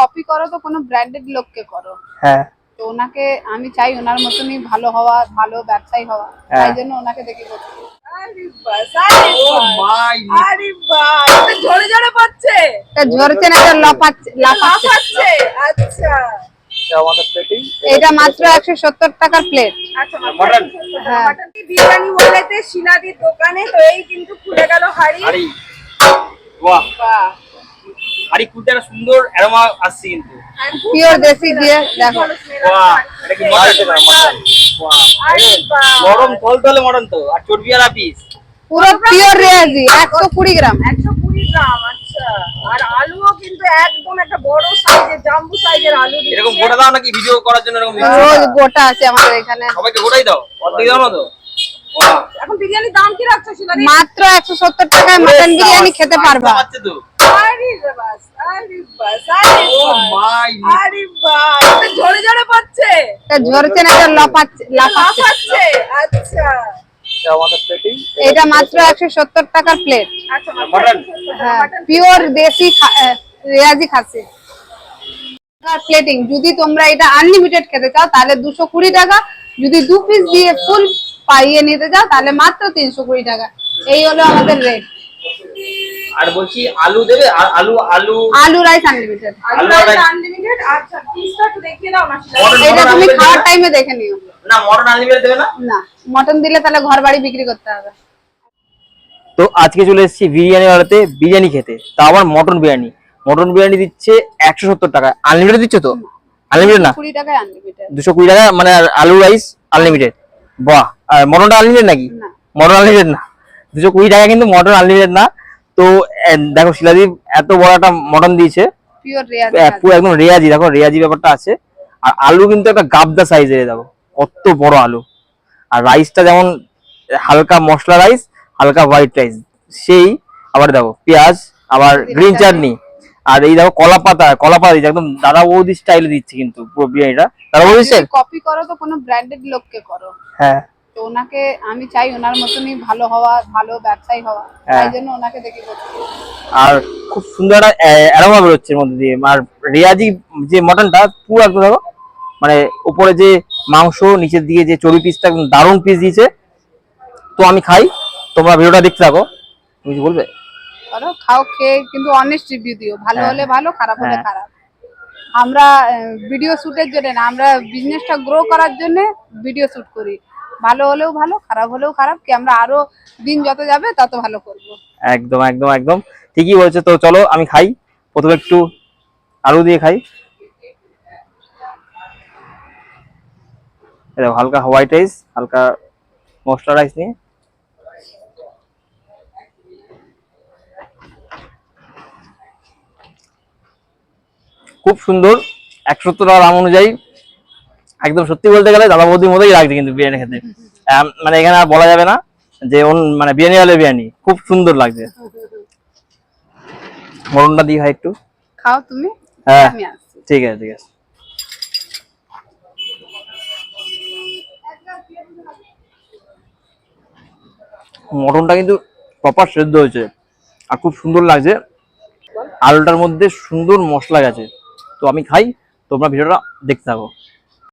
Copy করো তো কোনো ব্র্যান্ডেড লোককে করো। হ্যাঁ। তো ওনাকে আমি চাই ওনার মতনই ভালো হওয়া ভালো ব্যবসায়ী হওয়া। হ্যাঁ। তাই জন্য ওনাকে দেখে করছি। এটা ঝরে ঝরে পড়ছে এটা ঝরছে না এটা লাফাচ্ছে লাফাচ্ছে। লাফাচ্ছে। আচ্ছা। আমাদের প্লেটিং এটা মাত্র একশো সত্তর টাকার প্লেট আচ্ছা মটন। হ্যাঁ। মটন বিরিয়ানি বলেতে শিলাদির দোকানে? তো এই কিন্তু খুলে গেল হাড়ি। হাড়ি। বাহ। হাড়ি খুলতে একটা সুন্দর অ্যারোমা আসছে কিন্তু। ভালো দেশি আসছে, দেখো। ভালো smell বাহ আসছে। এটা কি মটন মটন। বাহ। গরম থল মটন তো আর চর্বি আর পিস পুরো পিওর রেয়াজি একশো কুড়ি গ্রাম। একশো কুড়ি গ্রাম আচ্ছা। আর আলুও কিন্তু একদম একটা বড় সাইজের জাম্বু সাইজের আলু এরকম গোটা দাও নাকি? ভিডিও করার জন্য এরকম রোজ গোটা আছে আমাদের এখানে। সবাইকে গোটাই দাও অর্ধেক দাও না তো? এখন বিরিয়ানির দাম কি রাখছো মাত্র একশো সত্তর টাকায় মটন বিরিয়ানি খেতে পারবা। পাচ্ছে তো। আরে বাস আরে বাস আরে ও মাই। আরে বাস এটা ঝরে ঝরে পড়ছে। এটা ঝরছে না এটা লাফাচ্ছে লাফাচ্ছে। লাফাচ্ছে আচ্ছা। এটা মাত্র একশো সত্তর টাকার প্লেট আচ্ছা মটন হ্যাঁ পিওর দেশি রেয়াজি খাসি প্লেটিং যদি তোমরা এটা আনলিমিটেড খেতে চাও তাহলে দুশো কুড়ি টাকা। যদি দু পিস দিয়ে ফুল পাইয়ে নিতে চাও তাহলে মাত্র তিনশো কুড়ি টাকা। এই হলো আমাদের রেট আর বলছি আলু দেবে? আর আলু আলু আলু রাইস আনলিমিটেড আলু রাইস। আনলিমিটেড আচ্ছা পিসটা একটু দেখিয়ে দাও না এটা তুমি খাওয়ার টাইমে দেখে নিও। না মটন আনলিমিটেড দেবে না? না মটন দিলে তাহলে ঘর বাড়ি বিক্রি করতে হবে। তো আজকে চলে এসেছি বিরিয়ানি ওয়ালাতে বিরিয়ানি খেতে। তা আবার মটন বিরিয়ানি। মটন বিরিয়ানি দিচ্ছে একশো সত্তর টাকা আনলিমিটেড দিচ্ছে তো? আনলিমিটেড না? কুড়ি টাকায় আনলিমিটেড দুশো কুড়ি টাকা মানে আলু রাইস আনলিমিটেড বাহ আর মটনটা আনলিমিটেড নাকি? মটন আনলিমিটেড না। দুশো কুড়ি টাকা কিন্তু মটন আনলিমিটেড না। তো দেখো শিলাদীপ এত বড় একটা মটন দিয়েছে। পুরো একদম রেয়াজি দেখো রেয়াজি ব্যাপারটা আছে। আর আলু কিন্তু একটা গাবদা সাইজের দেখো কত বড় আলু। আর রাইসটা যেমন হালকা মশলা রাইস হালকা হোয়াইট রাইস সেই আবার দেখো পেঁয়াজ আবার গ্রিন চাটনি আর এই দেখো কলা পাতা কলা পাতা দিচ্ছে একদম দাদা বৌদি স্টাইলে দিচ্ছে কিন্তু পুরো বিরিয়ানিটা। দাদা বৌদি কপি করো তো কোনো ব্র্যান্ডেড লোককে করো। হ্যাঁ। ওনাকে আমি চাই ওনার মতনই ভালো হওয়া ভালো ব্যবসায়ী হওয়া। হ্যাঁ। তাই জন্য ওনাকে দেখে করছি। আর খুব সুন্দর অ্যারোমা বেরোচ্ছে মধ্যে দিয়ে। আর রেয়াজি যে মটনটা পুরো একদম দেখো মানে উপরে যে মাংস নিচের দিকে যে চর্বি পিসটা একদম দারুণ পিস দিয়েছে। তো আমি খাই। তোমরা ভিডিওটা দেখতে থাকো। তুমি কিছু বলবে? করো খাও খেয়ে কিন্তু অনেস্ট রিভিউ দিও। ভালো হ্যাঁ। হলে ভালো খারাপ হলে হ্যাঁ। খারাপ। আমরা ভিডিও শুটের জন্য না আমরা বিজনেসটা গ্রো করার জন্য ভিডিও শুট করি। ভালো হলেও ভালো খারাপ হলেও খারাপ কি আমরা আরও দিন যত যাবে তত ভালো করব। একদম একদম একদম। ঠিকই বলেছে তো চলো আমি খাই। প্রথমে একটু আলু দিয়ে খাই। দেখো, হালকা হোয়াইট রাইস হালকা মশলা রাইস নিয়ে। খুব সুন্দর একশো টাকা দাম অনুযায়ী একদম সত্যি বলতে গেলে দাদা বৌদির মতোই লাগছে কিন্তু বিরিয়ানি খেতে। মানে এখানে আর বলা যাবে না যে মানে বিরিয়ানি হলে বিরিয়ানি খুব সুন্দর লাগছে। মরণটা দিয়ে হয় একটু। খাও তুমি হ্যাঁ ঠিক আছে ঠিক আছে। মটনটা কিন্তু প্রপার সেদ্ধ হয়েছে আর খুব সুন্দর লাগছে। আলুটার মধ্যে সুন্দর মশলা গেছে। তো আমি খাই তোমরা ভিডিওটা দেখতে থাকো।